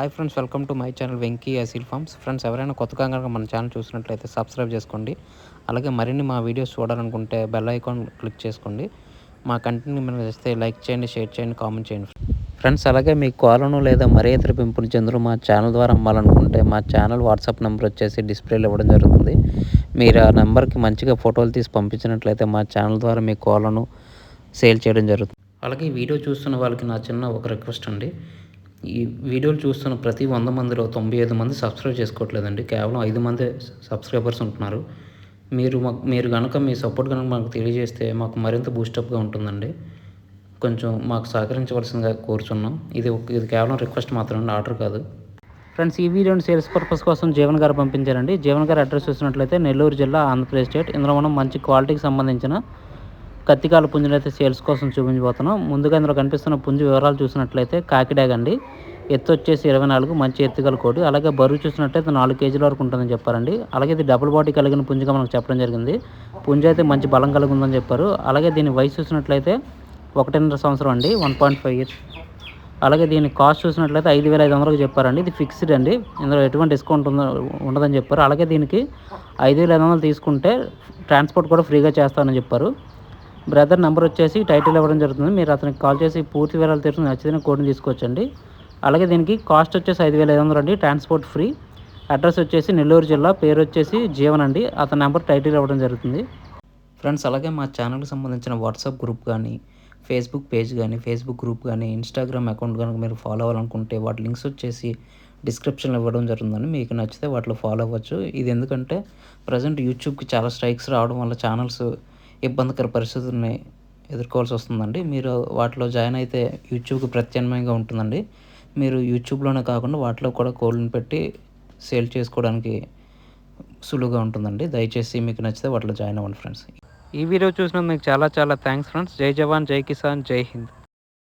Hi friends welcome to my channel Venky Aseel farms friends ఎవరైనా కొత్తగా కనుక మన ఛానల్ చూసినట్లయితే సబ్స్క్రైబ్ చేసుకోండి. అలాగే మరిన్ని మా వీడియోస్ చూడాలనుకుంటే బెల్ ఐకాన్ క్లిక్ చేసుకోండి. మా కంటెంట్ మీరు చేస్తే లైక్ చేయండి షేర్ చేయండి కామెంట్ చేయండి. ఫ్రెండ్స్ అలాగే మీ కోలను లేదా మరే ఇతర పెంపుని జంతువులు మా ఛానల్ ద్వారా అమ్మాలనుకుంటే మా ఛానల్ వాట్సాప్ నెంబర్ వచ్చేసి డిస్ప్లేలో ఇవ్వడం జరుగుతుంది. మీరు ఆ నెంబర్కి మంచిగా ఫోటోలు తీసి పంపించినట్లయితే మా ఛానల్ ద్వారా మీ కోలను సేల్ చేయడం జరుగుతుంది. అలాగే ఈ వీడియో చూస్తున్న వాళ్ళకి నా చిన్న ఒక రిక్వెస్ట్ అండి. ఈ వీడియోలు చూస్తున్న ప్రతి వంద మందిలో తొంభై ఐదు మంది సబ్స్క్రైబ్ చేసుకోవట్లేదండి. కేవలం ఐదు మంది సబ్స్క్రైబర్స్ ఉంటున్నారు. మీరు మాకు మీరు కనుక మీ సపోర్ట్ కనుక మాకు తెలియజేస్తే మాకు మరింత బూస్టప్గా ఉంటుందండి. కొంచెం మాకు సహకరించవలసిందిగా కోరుచున్నాం. ఇది ఇది కేవలం రిక్వెస్ట్ మాత్రమే ఆర్డర్ కాదు. ఫ్రెండ్స్ ఈ వీడియోని సేల్స్ పర్పస్ కోసం జీవన్ గారు పంపించారండి. జీవన్ గారు అడ్రస్ చూసినట్లయితే నెల్లూరు జిల్లా ఆంధ్రప్రదేశ్ స్టేట్. ఇందులో మనం మంచి క్వాలిటీకి సంబంధించిన కత్తికాల పుంజులు అయితే సేల్స్ కోసం చూపించబోతున్నాం. ముందుగా ఇందులో కనిపిస్తున్న పుంజు వివరాలు చూసినట్లయితే కాకిడాగ్ అండి. ఎత్తు వచ్చేసి ఇరవై నాలుగు మంచి ఎత్తుగల కోడి. అలాగే బరువు చూసినట్లయితే నాలుగు కేజీల వరకు ఉంటుందని చెప్పారండి. అలాగే ఇది డబుల్ బాడీ కలిగిన పుంజుగా మనకు చెప్పడం జరిగింది. పుంజు అయితే మంచి బలం కలిగి ఉందని చెప్పారు. అలాగే దీని వయసు చూసినట్లయితే ఒకటిన్నర సంవత్సరం అండి వన్ పాయింట్ ఫైవ్ ఇయర్స్ అలాగే దీని కాస్ట్ చూసినట్లయితే ఐదు వేల ఐదు వందలకు చెప్పారండి. ఇది ఫిక్స్డ్ అండి. ఇందులో ఎటువంటి డిస్కౌంట్ ఉందో ఉండదని చెప్పారు. అలాగే దీనికి ఐదు వేల ఐదు వందలు తీసుకుంటే ట్రాన్స్పోర్ట్ కూడా ఫ్రీగా చేస్తానని చెప్పారు. బ్రదర్ నెంబర్ వచ్చేసి టైటిల్ ఇవ్వడం జరుగుతుంది. మీరు అతనికి కాల్ చేసి పూర్తి వివరాలు తెలుసుకుని నచ్చితే కోడ్ని తీసుకోవచ్చండి. అలాగే దీనికి కాస్ట్ వచ్చేసి ఐదు వేల ఐదు వందలు అండి. ట్రాన్స్పోర్ట్ ఫ్రీ అడ్రస్ వచ్చేసి నెల్లూరు జిల్లా. పేరు వచ్చేసి జీవన్ అండి. అతని నెంబర్ టైటిల్ ఇవ్వడం జరుగుతుంది. ఫ్రెండ్స్ అలాగే మా ఛానల్కి సంబంధించిన వాట్సాప్ గ్రూప్ కానీ ఫేస్బుక్ పేజ్ కానీ ఫేస్బుక్ గ్రూప్ కానీ ఇన్స్టాగ్రామ్ అకౌంట్ కనుక మీరు ఫాలో అవ్వాలనుకుంటే వాటి లింక్స్ వచ్చేసి డిస్క్రిప్షన్లో ఇవ్వడం జరుగుతుందని మీకు నచ్చితే వాటిలో ఫాలో అవ్వచ్చు. ఇది ఎందుకంటే ప్రజెంట్ యూట్యూబ్కి చాలా స్ట్రైక్స్ రావడం వల్ల ఛానల్స్ ఇబ్బందికర పరిస్థితుల్ని ఎదుర్కోవాల్సి వస్తుందండి. మీరు వాటిలో జాయిన్ అయితే యూట్యూబ్కి ప్రత్యామ్నాయంగా ఉంటుందండి. మీరు యూట్యూబ్లోనే కాకుండా వాటిలో కూడా కోళ్ళని పెట్టి సేల్ చేసుకోవడానికి సులువుగా ఉంటుందండి. దయచేసి మీకు నచ్చితే వాటిలో జాయిన్ అవ్వండి ఫ్రెండ్స్. ఈ వీడియో చూసినందుకు మీకు చాలా చాలా థ్యాంక్స్ ఫ్రెండ్స్ జై జవాన్ జై కిసాన్ జై హింద్.